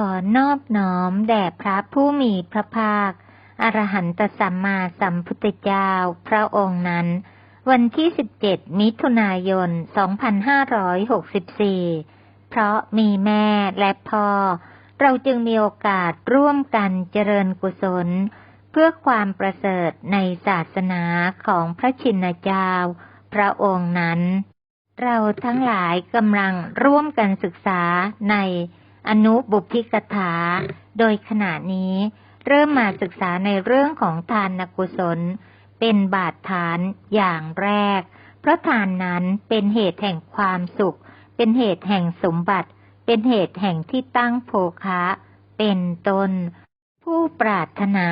ขอนอบน้อมแด่พระผู้มีพระภาค อรหันตสัมมาสัมพุทธเจ้า พระองค์นั้น วันที่ 17 มิถุนายน 2564 เพราะมีแม่และพ่อ เราจึงมีโอกาสร่วมกันเจริญกุศล เพื่อความประเสริฐในศาสนาของพระชินเจ้า พระองค์นั้น เราทั้งหลายกำลังร่วมกันศึกษาใน อนุบุพิกถา โดยขณะนี้เริ่มมาศึกษาในเรื่องของทานกุศล เป็นบาดฐานอย่างแรก เพราะทานนั้นเป็นเหตุแห่งความสุข เป็นเหตุแห่งสมบัติ เป็นเหตุแห่งที่ตั้งโภคะ เป็นตน ผู้ปรารถนา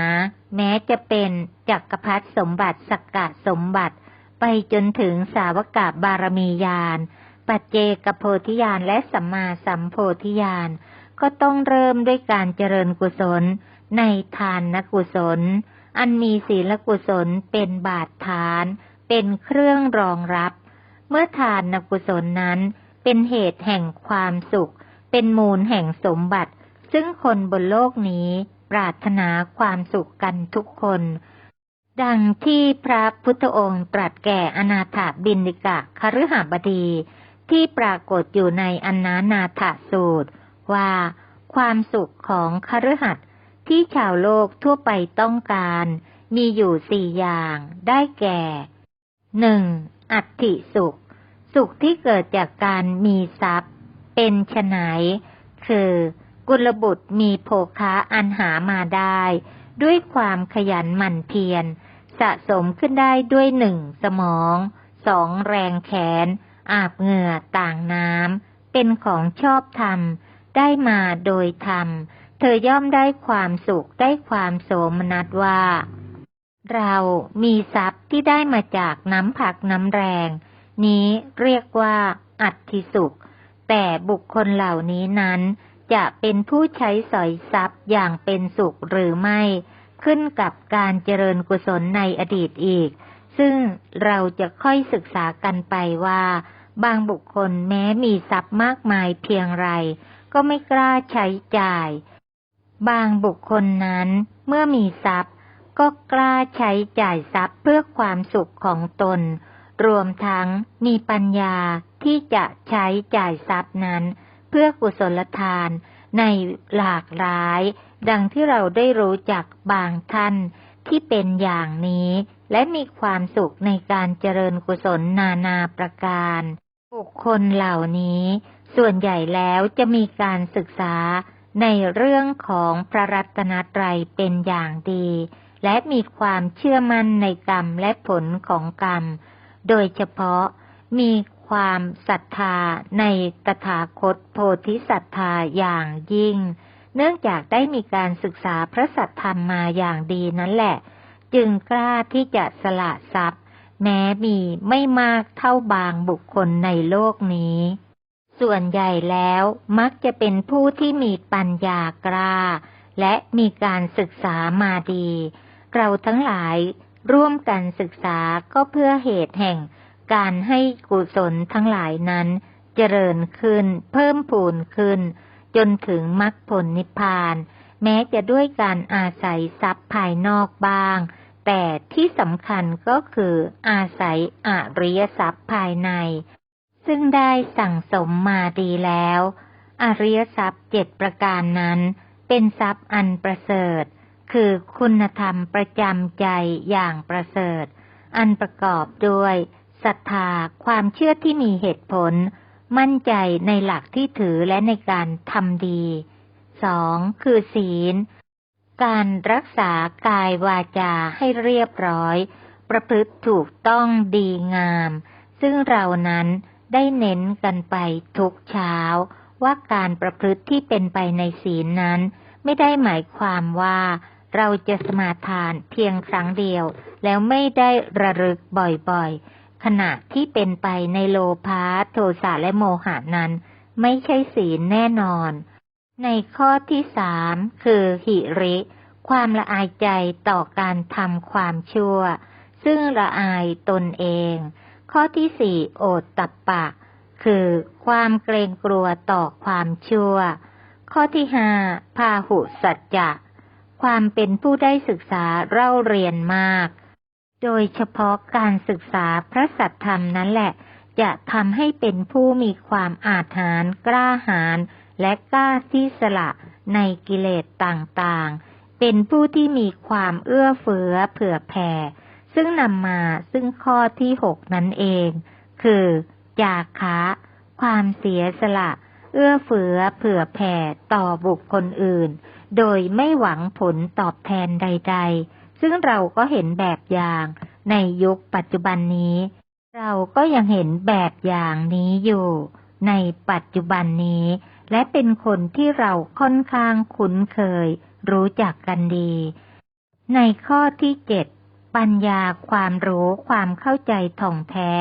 แม้จะเป็นจักรพรรดิสมบัติสกกะสมบัติ ไปจนถึงสาวกาบารมียาน ปัจเจกโพธิญาณและสัมมาสัมโพธิญาณก็ต้องเริ่มด้วยการเจริญกุศล ในทานนกุศล อันมีศีลกุศลเป็นบาดฐาน เป็นเครื่องรองรับ เมื่อทานนกุศลนั้น เป็นเหตุแห่งความสุข เป็นมูลแห่งสมบัติ ซึ่งคนบนโลกนี้ปรารถนาความสุขกันทุกคน ดังที่พระพุทธองค์ตรัสแก่อนาถาบินิกะคฤหบดี ที่ปรากฏอยู่ในอนนานาถสูตร ว่า ความสุขของคฤหัสถ์ที่ชาวโลกทั่วไปต้องการ มีอยู่สี่อย่างได้แก่หนึ่งอัตติสุข สุขที่เกิดจากการมีทรัพย์ เป็นไฉนคือ กุลบุตรมีโภคะอันหามาได้ ด้วยความขยันหมั่นเพียร สะสมขึ้นได้ด้วยหนึ่งสมองสองแรงแขน อาบเหงื่อต่างน้ำเป็นของชอบธรรม ได้มาโดยธรรม เธอย่อมได้ความสุขได้ความโสมนัสว่า เรามีทรัพย์ที่ได้มาจากน้ำผักน้ำแรง นี้เรียกว่าอัติสุข แต่บุคคลเหล่านี้นั้น จะเป็นผู้ใช้สอยทรัพย์อย่างเป็นสุขหรือไม่ ขึ้นกับการเจริญกุศลในอดีตอีก ซึ่งเราจะค่อยศึกษากันไปว่า บางบุคคลแม้มีทรัพย์มากมายเพียงไร ก็ไม่กล้าใช้จ่าย บางบุคคลนั้นเมื่อมีทรัพย์ ก็กล้าใช้จ่ายทรัพย์เพื่อความสุขของตน รวมทั้งมีปัญญาที่จะใช้จ่ายทรัพย์นั้น เพื่อกุศลทานในหลากหลาย ดังที่เราได้รู้จักบางท่านที่เป็นอย่างนี้ และมีความสุขในการเจริญกุศลนานาประการ บุคคลเหล่านี้ ส่วนใหญ่แล้วจะมีการศึกษาในเรื่องของพระรัตนตรัยเป็นอย่างดี และมีความเชื่อมั่นในกรรมและผลของกรรม โดยเฉพาะมีความศรัทธาในตถาคตโพธิศรัทธาอย่างยิ่ง เนื่องจากได้มีการศึกษาพระสัทธรรมมาอย่างดีนั่นแหละ จึงกล้าที่จะสละทรัพย์ แม้มีไม่มากเท่าบางบุคคลในโลกนี้ ส่วนใหญ่แล้วมักจะเป็นผู้ที่มีปัญญากล้า และมีการศึกษามาดี เราทั้งหลายร่วมกันศึกษาก็เพื่อเหตุแห่ง การให้กุศลทั้งหลายนั้น เจริญขึ้น เพิ่มพูนขึ้น จนถึงมรรคผลนิพพาน แม้จะด้วยการอาศัยทรัพย์ภายนอกบ้าง แต่ที่สำคัญก็คืออาศัยอริยทรัพย์ภายใน ซึ่งได้สั่งสมมาดีแล้ว อริยทรัพย์เจ็ดประการนั้น เป็นทรัพย์อันประเสริฐ คือคุณธรรมประจำใจอย่างประเสริฐ อันประกอบด้วยศรัทธาความเชื่อที่มีเหตุผล มั่นใจในหลักที่ถือและในการทำดีสองคือศีล การรักษากายวาจาให้เรียบร้อย ประพฤติถูกต้องดีงาม ซึ่งเรานั้นได้เน้นกันไปทุกเช้า ว่าการประพฤติที่เป็นไปในศีลนั้น ไม่ได้หมายความว่าเราจะสมาทานเพียงครั้งเดียว แล้วไม่ได้ระลึกบ่อยๆ ขณะที่เป็นไปในโลภะโทสะและโมหานั้น ไม่ใช่ศีลแน่นอน ในข้อที่สามคือหิริ ความละอายใจต่อการทำความชั่ว ซึ่งละอายตนเอง ข้อที่สี่โอตตัปปะ คือความเกรงกลัวต่อความชั่ว ข้อที่ห้าพาหุสัจจะ ความเป็นผู้ได้ศึกษาเล่าเรียนมาก โดยเฉพาะการศึกษาพระสัทธรรมนั้นแหละ จะทำให้เป็นผู้มีความอาถรรพ์กล้าหาญ และกล้าที่สละในกิเลสต่างๆ เป็นผู้ที่มีความเอื้อเฟื้อเผื่อแผ่ ซึ่งนำมาซึ่งข้อที่หกนั่นเอง คือจาคะ ความเสียสละ เอื้อเฟื้อเผื่อแผ่ต่อบุคคลอื่น โดยไม่หวังผลตอบแทนใด ๆ ซึ่งเราก็เห็นแบบอย่างในยุคปัจจุบันนี้ เราก็ยังเห็นแบบอย่างนี้อยู่ในปัจจุบันนี้ และเป็นคนที่เราค่อนข้างคุ้นเคย รู้จักกันดี ในข้อที่เจ็ดปัญญาความรู้ความเข้าใจท่องแท้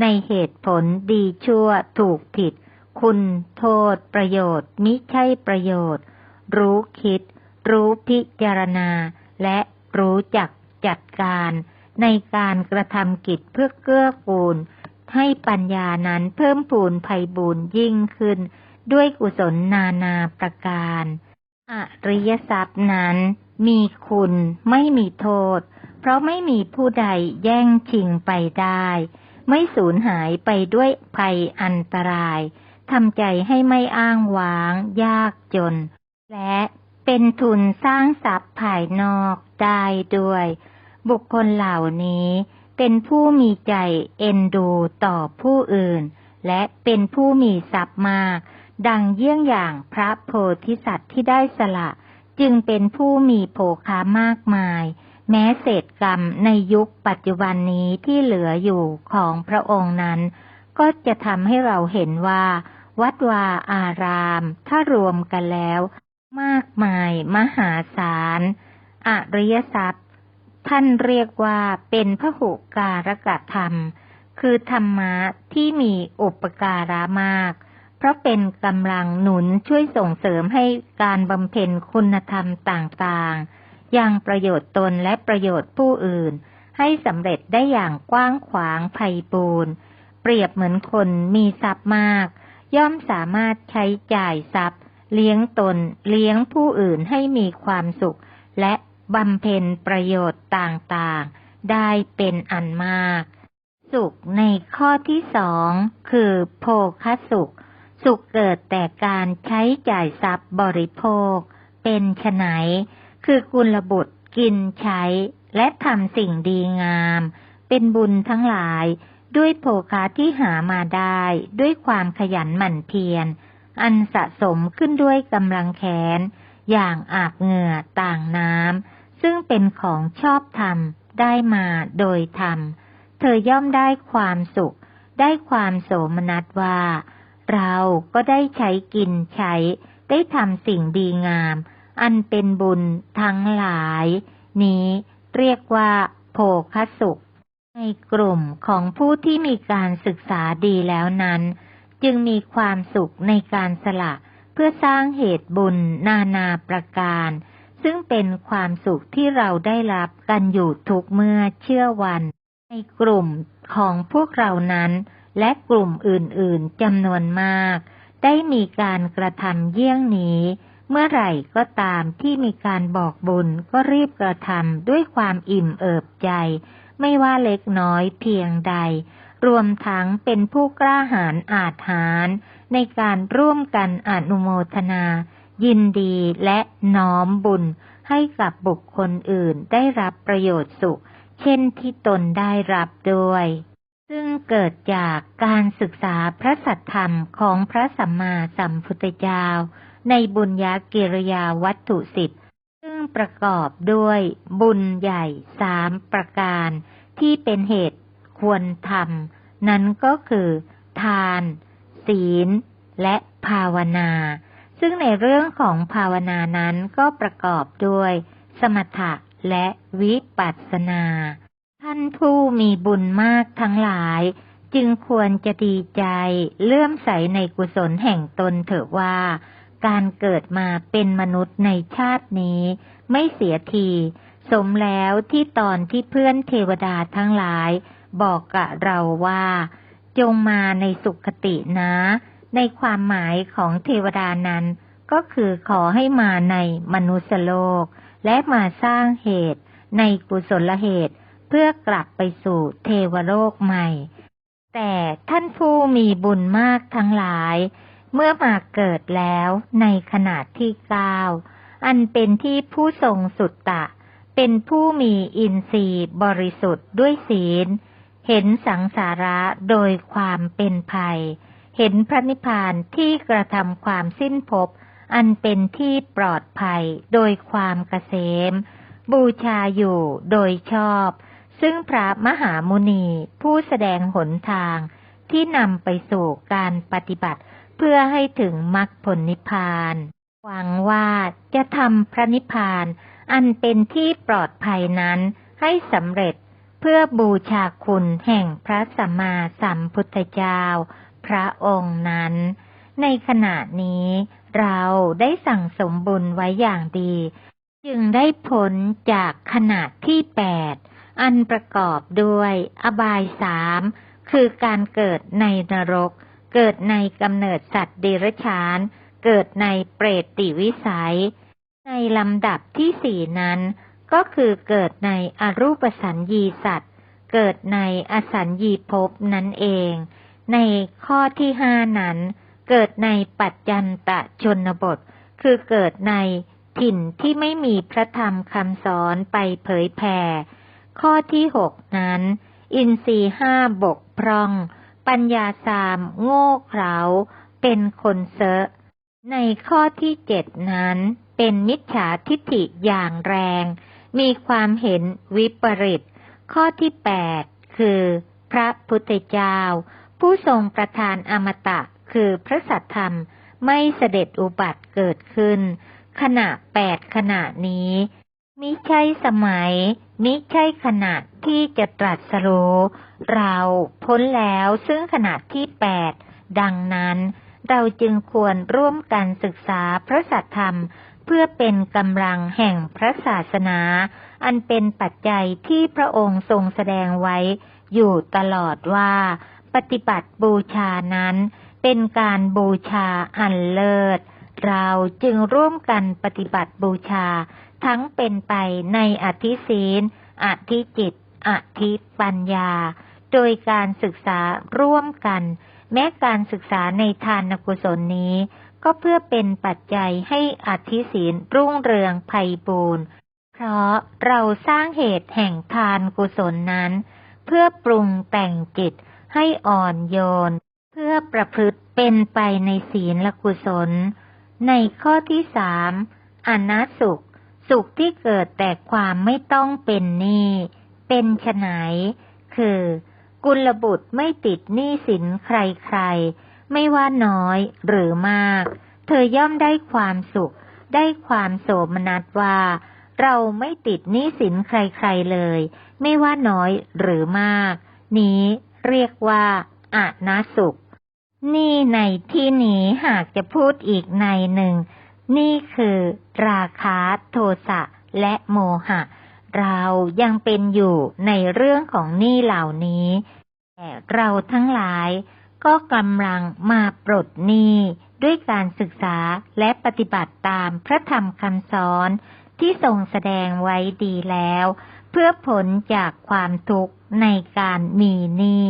ในเหตุผลดีชั่วถูกผิด คุณโทษประโยชน์ มิใช่ประโยชน์ รู้คิด รู้พิจารณา และรู้จักจัดการ ในการกระทำกิจเพื่อเกื้อกูล ให้ปัญญานั้นเพิ่มพูนภัยบูนยิ่งขึ้น ด้วยกุศลนานาประการ อริยทรัพย์นั้นมีคุณไม่มีโทษ เพราะไม่มีผู้ใดแย่งชิงไปได้ ไม่สูญหายไปด้วยภัยอันตรายทำใจให้ไม่อ้างว้าง ยากจน และเป็นทุนสร้างทรัพย์ภายนอกได้ด้วย บุคคลเหล่านี้เป็นผู้มีใจเอ็นดูต่อผู้อื่น และเป็นผู้มีทรัพย์มาก ดังเยี่ยงอย่างพระโพธิสัตว์ที่ได้สละ จึงเป็นผู้มีโภคามากมาย แม้เศษกรรมในยุคปัจจุบันนี้ที่เหลืออยู่ของพระองค์นั้น ก็จะทำให้เราเห็นว่า วัดวาอาราม ถ้ารวมกันแล้ว มากมายมหาศาลอริยทรัพย์ ท่านเรียกว่าเป็นพหุการกธรรม คือธรรมะที่มีอุปการะมาก เพราะเป็นกำลังหนุนช่วยส่งเสริมให้การบำเพ็ญคุณธรรมต่างๆยังประโยชน์ตนและประโยชน์ผู้อื่น ให้สำเร็จได้อย่างกว้างขวางไพบูรณ์เปรียบเหมือนคนมีทรัพย์มาก ย่อมสามารถใช้จ่ายทรัพย์ เลี้ยงตน เลี้ยงผู้อื่นให้มีความสุข และบำเพ็ญประโยชน์ต่างๆ ได้เป็นอันมาก สุขในข้อที่สองคือโภคสุข สุขเกิดแต่การใช้จ่ายทรัพย์บริโภค เป็นไฉนคือกุลบุตรกินใช้และทำสิ่งดีงาม เป็นบุญทั้งหลาย ด้วยโภคาที่หามาได้ ด้วยความขยันหมั่นเพียร อันสะสมขึ้นด้วยกำลังแขน อย่างอาบเหงื่อต่างน้ำซึ่งเป็นของชอบธรรมได้มาโดยธรรม เธอย่อมได้ความสุข ได้ความโสมนัสว่า เราก็ได้ใช้กินใช้ ได้ทำสิ่งดีงาม อันเป็นบุญทั้งหลาย นี้เรียกว่าโภคสุข ในกลุ่มของผู้ที่มีการศึกษาดีแล้วนั้น จึงมีความสุขในการสละเพื่อสร้างเหตุบุญนานาประการ ซึ่งเป็นความสุขที่เราได้รับกันอยู่ทุกเมื่อเชื่อวัน ในกลุ่มของพวกเรานั้น และกลุ่มอื่นๆจำนวนมาก ได้มีการกระทำเยี่ยงนี้ เมื่อไหร่ก็ตามที่มีการบอกบุญก็รีบกระทำด้วยความอิ่มเอิบใจ ไม่ว่าเล็กน้อยเพียงใด รวมทั้งเป็นผู้กล้าหาญอาจหารในการร่วมกันอนุโมทนา ยินดีและน้อมบุญให้กับบุคคลอื่นได้รับประโยชน์สุข เช่นที่ตนได้รับด้วย ซึ่งเกิดจากการศึกษาพระสัทธรรมของพระสัมมาสัมพุทธเจ้า ในบุญญากิริยาวัตถุสิบซึ่งประกอบด้วยบุญใหญ่สามประการ ที่เป็นเหตุควรทำนั้นก็คือ ทาน ศีล และภาวนา ซึ่งในเรื่องของภาวนานั้นก็ประกอบด้วย สมถะและวิปัสสนา ท่านผู้มีบุญมากทั้งหลาย จึงควรจะดีใจเลื่อมใสในกุศลแห่งตนเถอะว่า การเกิดมาเป็นมนุษย์ในชาตินี้ ไม่เสียที สมแล้วที่ตอนที่เพื่อนเทวดาทั้งหลาย บอกกับเราว่า จงมาในสุขตินะ ในความหมายของเทวดานั้น ก็คือขอให้มาในมนุษยโลก และมาสร้างเหตุในกุศลเหตุ เพื่อกลับไปสู่เทวโลกใหม่ แต่ท่านผู้มีบุญมากทั้งหลาย เมื่อมาเกิดแล้วในขนาดที่เก้าอันเป็นที่ผู้ทรงสุตตะ เป็นผู้มีอินทรีย์บริสุทธิ์ด้วยศีล เห็นสังสาระโดยความเป็นภัย เห็นพระนิพพานที่กระทำความสิ้นภพอันเป็นที่ปลอดภัยโดยความเกษม บูชาอยู่โดยชอบ ซึ่งพระมหามุนีผู้แสดงหนทางที่นำไปสู่การปฏิบัติเพื่อให้ถึงมรรคผลนิพพาน หวังว่าจะทำพระนิพพานอันเป็นที่ปลอดภัยนั้นให้สำเร็จเพื่อบูชาคุณแห่งพระสัมมาสัมพุทธเจ้า พระองค์นั้น ในขณะนี้เราได้สั่งสมบุญไว้อย่างดี จึงได้ผลจากขนาดที่แปด อันประกอบด้วยอบายสามคือการเกิดในนรก เกิดในกำเนิดสัตว์เดรัจฉาน เกิดในเปรตติวิสัย ในลำดับที่สี่นั้น ก็คือเกิดในอรูปสัญญีสัตว์ เกิดในอสัญญีภพนั่นเอง ในข้อที่ห้านั้น เกิดในปัจจันตชนบท คือเกิดในถิ่นที่ไม่มีพระธรรมคำสอนไปเผยแผ่ ข้อที่หกนั้น อินทรีห้าบกพร่อง ปัญญาสามโง่เขลาเป็นคนเซอะในข้อที่เจ็ดนั้น เป็นมิจฉาทิฏฐิอย่างแรง มีความเห็นวิปริต ข้อที่แปดคือ พระพุทธเจ้า ผู้ทรงประทานอมตะคือพระสัทธรรมไม่เสด็จอุบัติเกิดขึ้น ขณะแปดขณะนี้มิใช่สมัย มิใช่ขณะที่จะตรัสรู้เราพ้นแล้วซึ่งขณะที่แปดดังนั้น เราจึงควรร่วมกันศึกษาพระสัทธรรม เพื่อเป็นกำลังแห่งพระศาสนา อันเป็นปัจจัยที่พระองค์ทรงแสดงไว้ อยู่ตลอดว่า ปฏิบัติบูชานั้น เป็นการบูชาอันเลิศ เราจึงร่วมกันปฏิบัติบูชา ทั้งเป็นไปในอธิศีล อธิจิต อธิปัญญา โดยการศึกษาร่วมกัน แม้การศึกษาในทานกุศลนี้ ก็เพื่อเป็นปัจจัยให้อธิศีลรุ่งเรืองไพบูรณ์เพราะเราสร้างเหตุแห่งทานกุศลนั้น เพื่อปรุงแต่งจิตให้อ่อนโยน เพื่อประพฤติเป็นไปในศีลและกุศล ในข้อที่สามอนัสุข สุขที่เกิดแต่ความไม่ต้องเป็นหนี้เป็นไฉนคือ กุลบุตรไม่ติดหนี้สินใครๆ ไม่ว่าน้อยหรือมาก เธอย่อมได้ความสุข ได้ความโสมนัสว่า เราไม่ติดหนี้สินใครๆเลย ไม่ว่าน้อยหรือมาก นี้เรียกว่าอานาสุข นี่ในที่นี้หากจะพูดอีกในหนึ่ง นี่คือราคาโทสะและโมหะ เรายังเป็นอยู่ในเรื่องของหนี้เหล่านี้ แต่เราทั้งหลายก็กำลังมาปลดหนี้ด้วยการศึกษาและปฏิบัติตามพระธรรมคำสอนที่ทรงแสดงไว้ดีแล้ว เพื่อผลจากความทุกข์ในการมีหนี้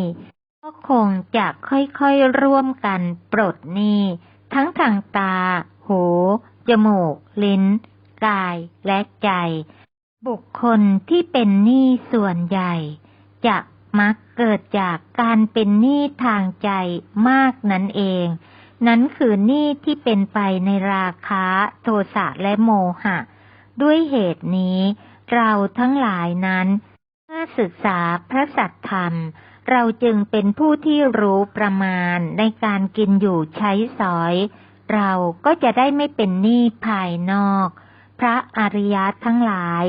ก็คงจะค่อยๆร่วมกันปลดหนี้ทั้งทางตา หู จมูก ลิ้น กาย และใจ บุคคลที่เป็นหนี้ส่วนใหญ่ จะมักเกิดจากการเป็นหนี้ทางใจมากนั่นเอง นั้นคือหนี้ที่เป็นไปในราคะโทสะและโมหะ ด้วยเหตุนี้ เราทั้งหลายนั้น เมื่อศึกษาพระสัทธรรม เราจึงเป็นผู้ที่รู้ประมาณในการกินอยู่ใช้สอย เราก็จะได้ไม่เป็นหนี้ภายนอก พระอริยะทั้งหลาย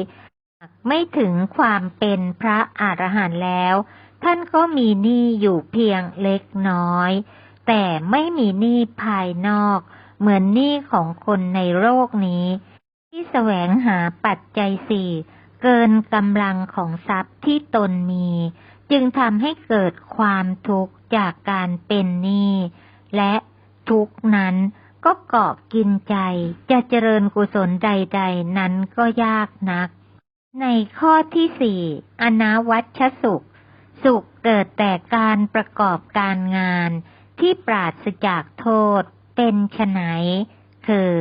ไม่ถึงความเป็นพระอรหันต์แล้ว ท่านก็มีหนี้อยู่เพียงเล็กน้อย แต่ไม่มีหนี้ภายนอก เหมือนหนี้ของคนในโลกนี้ ที่แสวงหาปัจจัยสี่เกินกำลังของทรัพย์ที่ตนมี จึงทำให้เกิดความทุกข์จากการเป็นหนี้และทุกนั้น ก็เกาะกินใจ จะเจริญกุศลใด ๆ นั้นก็ยากนัก ในข้อที่สี่อนาวัชสุข สุขเกิดแต่การประกอบการงานที่ปราศจากโทษ เป็นไฉนคือ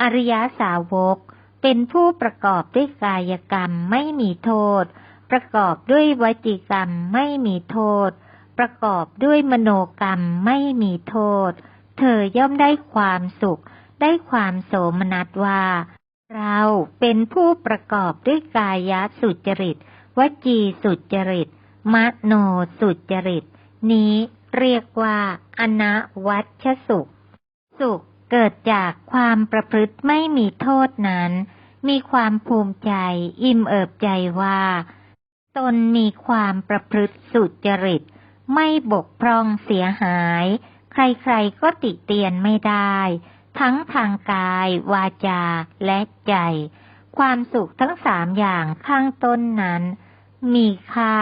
อริยสาวก เป็นผู้ประกอบด้วยกายกรรมไม่มีโทษ ประกอบด้วยวจีกรรมไม่มีโทษ ประกอบด้วยมโนกรรมไม่มีโทษ เธอย่อมได้ความสุข ได้ความโสมนัสว่า เราเป็นผู้ประกอบด้วยกายสุจริต วจีสุจริต มโนสุจริต นี้เรียกว่าอนาวัชสุข สุขเกิดจากความประพฤติไม่มีโทษนั้น มีความภูมิใจ อิ่มเอิบใจว่า ตนมีความประพฤติสุจริต ไม่บกพร่องเสียหาย ใครๆก็ติเตียนไม่ได้ ทั้งทางกาย วาจา และใจ ความสุขทั้งสามอย่างข้างต้นนั้น มีค่า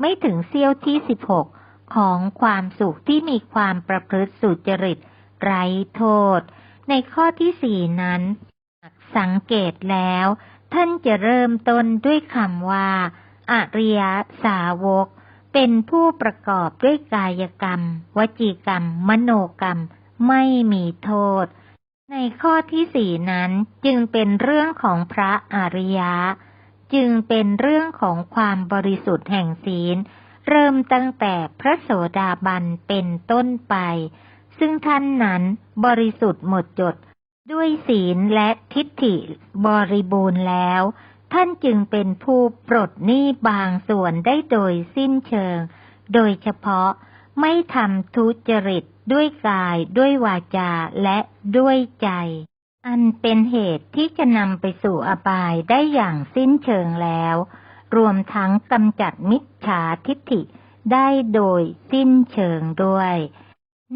ไม่ถึงเสี้ยวที่สิบหกของความสุขที่มีความประพฤติสุจริต ไร้โทษ ในข้อที่สี่นั้นสังเกตแล้ว ท่านจะเริ่มต้นด้วยคำว่า อริยสาวก เป็นผู้ประกอบด้วยกายกรรม วจีกรรม มโนกรรม ไม่มีโทษ ในข้อที่สี่นั้นจึงเป็นเรื่องของพระอริยะ จึงเป็นเรื่องของความบริสุทธิ์แห่งศีล เริ่มตั้งแต่พระโสดาบันเป็นต้นไป ซึ่งท่านนั้นบริสุทธิ์หมดจด ด้วยศีลและทิฏฐิบริบูรณ์แล้ว ท่านจึงเป็นผู้ปลดหนี้บางส่วนได้โดยสิ้นเชิง โดยเฉพาะไม่ทำทุจริตด้วยกายด้วยวาจาและด้วยใจ อันเป็นเหตุที่จะนำไปสู่อบายได้อย่างสิ้นเชิงแล้ว รวมทั้งกำจัดมิจฉาทิฏฐิได้โดยสิ้นเชิงด้วย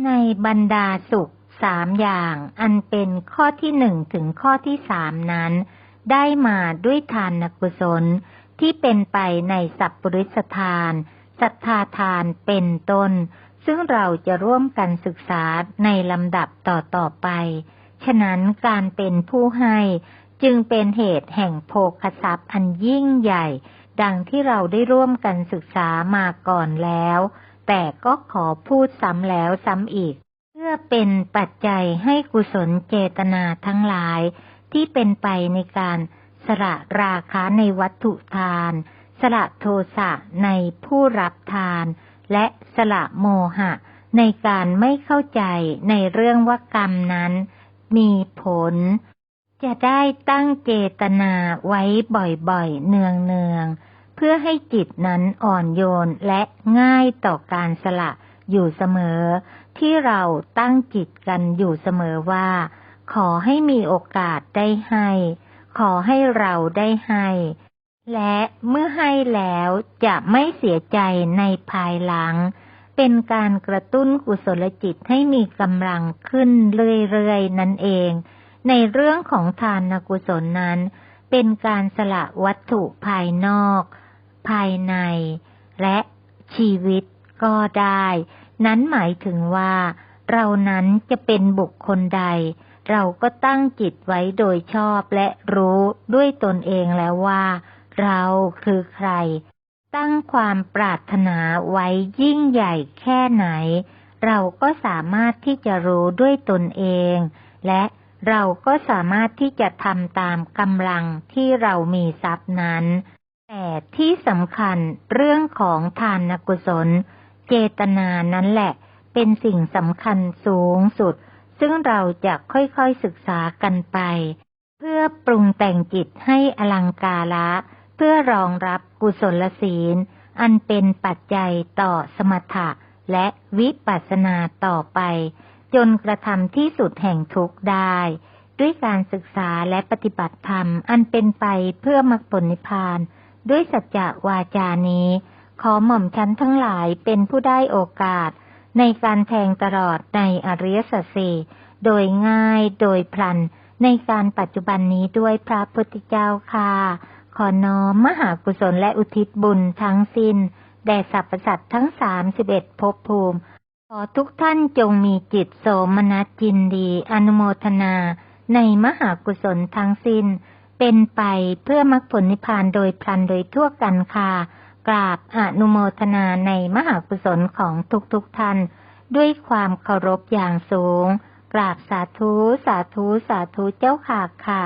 ในบรรดาสุขสามอย่าง อันเป็นข้อที่หนึ่งถึงข้อที่สามนั้น ได้มาด้วยทานกุศลที่เป็นไปในสัพปริสทานศรัทธาทานเป็นต้น ซึ่งเราจะร่วมกันศึกษาในลำดับต่อต่อไป ฉะนั้นการเป็นผู้ให้จึงเป็นเหตุแห่งโภคทรัพย์อันยิ่งใหญ่ ดังที่เราได้ร่วมกันศึกษามาก่อนแล้ว แต่ก็ขอพูดซ้ำแล้วซ้ำอีก เพื่อเป็นปัจจัยให้กุศลเจตนาทั้งหลาย ที่เป็นไปในการสละราคะในวัตถุทาน สละโทสะในผู้รับทาน และสละโมหะ ในการไม่เข้าใจในเรื่องว่ากรรมนั้น มีผล จะได้ตั้งเจตนาไว้บ่อยๆ เนืองๆ เพื่อให้จิตนั้นอ่อนโยนและง่ายต่อการสละอยู่เสมอ ที่เราตั้งจิตกันอยู่เสมอว่า ขอให้มีโอกาสได้ให้ ขอให้เราได้ให้ และเมื่อให้แล้วจะไม่เสียใจในภายหลัง เป็นการกระตุ้นกุศลจิตให้มีกำลังขึ้นเรื่อยๆนั่นเอง ในเรื่องของทานกุศลนั้น เป็นการสละวัตถุภายนอก ภายใน และชีวิตก็ได้ นั้นหมายถึงว่า เรานั้นจะเป็นบุคคลใด เราก็ตั้งจิตไว้โดยชอบและรู้ด้วยตนเองแล้วว่า เราคือใคร ตั้งความปรารถนาไว้ยิ่งใหญ่แค่ไหน เราก็สามารถที่จะรู้ด้วยตนเอง และเราก็สามารถที่จะทำตามกำลังที่เรามีทรัพย์นั้น แต่ที่สำคัญเรื่องของทานกุศล เจตนานั้นแหละ เป็นสิ่งสำคัญสูงสุด ซึ่งเราจะค่อยๆศึกษากันไป เพื่อปรุงแต่งจิตให้อลังกาละเพื่อรองรับกุศลศีล อันเป็นปัจจัยต่อสมถะและวิปัสสนาต่อไป จนกระทำที่สุดแห่งทุกข์ได้ ด้วยการศึกษาและปฏิบัติธรรมอันเป็นไปเพื่อมรรคผลนิพพาน ด้วยสัจจะวาจานี้ ขอหม่อมชั้นทั้งหลายเป็นผู้ได้โอกาส ในการแทงตลอดในอริยสัจสี่โดยง่ายโดยพลัน ในการปัจจุบันนี้ด้วยพระพุทธเจ้าค่ะ ขอน้อมมหากุศลและอุทิศบุญทั้งสิ้น แด่สรรพสัตว์ทั้งสามสิบเอ็ดภพภูมิ ขอทุกท่านจงมีจิตโสมนัสจินดี อนุโมทนา ในมหากุศลทั้งสิ้น เป็นไปเพื่อมรรคผลนิพพานโดยพลันโดยทั่วกันค่ะ กราบอนุโมทนาในมหากุศลของทุกๆทท่าน ด้วยความเคารพอย่างสูง กราบสาธุ สาธุ สาธุเจ้าค่ะค่ะ